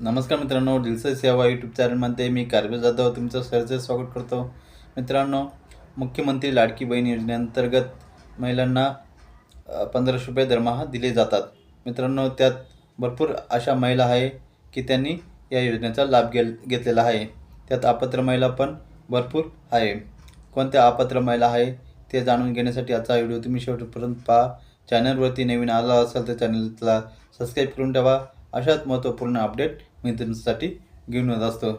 नमस्कार मित्रांनो दिलसे सेवा यूट्यूब चॅनलमध्ये मी कारवे जाधव तुमचं सहर्ष स्वागत करतो. मित्रांनो मुख्यमंत्री लाडकी बहीण योजनेअंतर्गत महिलांना पंधराशे रुपये दरमहा दिले जातात. मित्रांनो त्यात भरपूर अशा महिला आहे की त्यांनी या योजनेचा लाभ घे घेतलेला आहे. त्यात अपात्र महिला पण भरपूर आहे. कोणत्या अपात्र महिला आहे ते जाणून घेण्यासाठी आजचा व्हिडिओ तुम्ही शेवटपर्यंत पहा. चॅनलवरती नवीन आला असाल तर चॅनलला सबस्क्राईब करून ठेवा. अशाच महत्त्वपूर्ण अपडेट मी तुमच्यासाठी घेऊन येत असतो.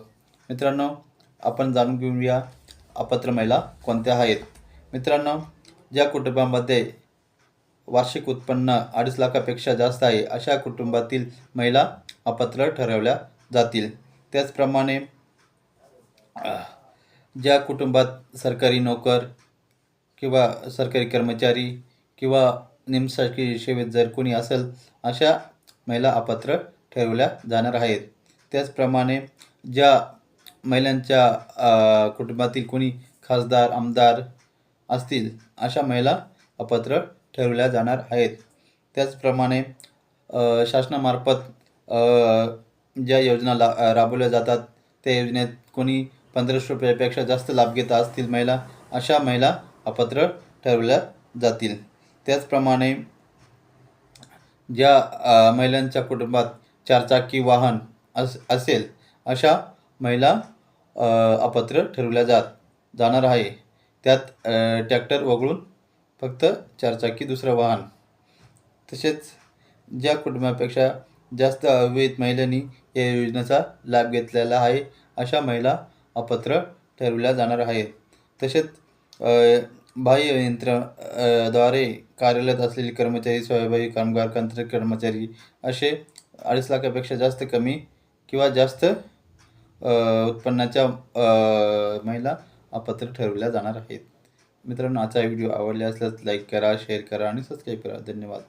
मित्रांनो आपण जाणून घेऊया अपात्र महिला कोणत्या आहेत. मित्रांनो ज्या कुटुंबामध्ये वार्षिक उत्पन्न अडीच लाखापेक्षा जास्त आहे अशा कुटुंबातील महिला अपात्र ठरवल्या जातील. त्याचप्रमाणे ज्या कुटुंबात सरकारी नोकर किंवा सरकारी कर्मचारी किंवा निमशासकीय सेवेत जर कोणी असेल अशा महिला अपात्र ठरवल्या जाणार आहेत. त्याचप्रमाणे ज्या महिलांच्या कुटुंबातील कोणी खासदार आमदार असतील अशा महिला अपात्र ठरवल्या जाणार आहेत. त्याचप्रमाणे शासनामार्फत ज्या योजना ला राबवल्या जातात त्या योजनेत कोणी पंधराशे रुपयापेक्षा जास्त लाभ घेत असतील महिला अशा महिला अपात्र ठरवल्या जातील. त्याचप्रमाणे ज्या महिलांच्या कुटुंबात चारचाकी वाहन अस असेल अशा महिला अपात्र ठरवल्या जात जाणार आहे. त्यात टॅक्टर ट्रॅक्टर वगळून फक्त चारचाकी दुसरं वाहन. तसेच ज्या कुटुंबापेक्षा जास्त अविहित महिलांनी या योजनेचा लाभ घेतलेला आहे अशा महिला अपात्र ठरवल्या जाणार आहेत. तसेच बाह्य यंत्रद्वारे कार्यरत असलेले कर्मचारी स्वाभाविक कामगार कंत्र कर्मचारी असे अडीच लाखापेक्षा जास्त कमी किंवा जास्त उत्पन्नाच्या महिला अपात्र ठरवल्या जाणार आहेत. मित्रांनो आजचा व्हिडिओ आवडला असल्यास लाईक करा शेअर करा आणि सबस्क्राईब करा. धन्यवाद.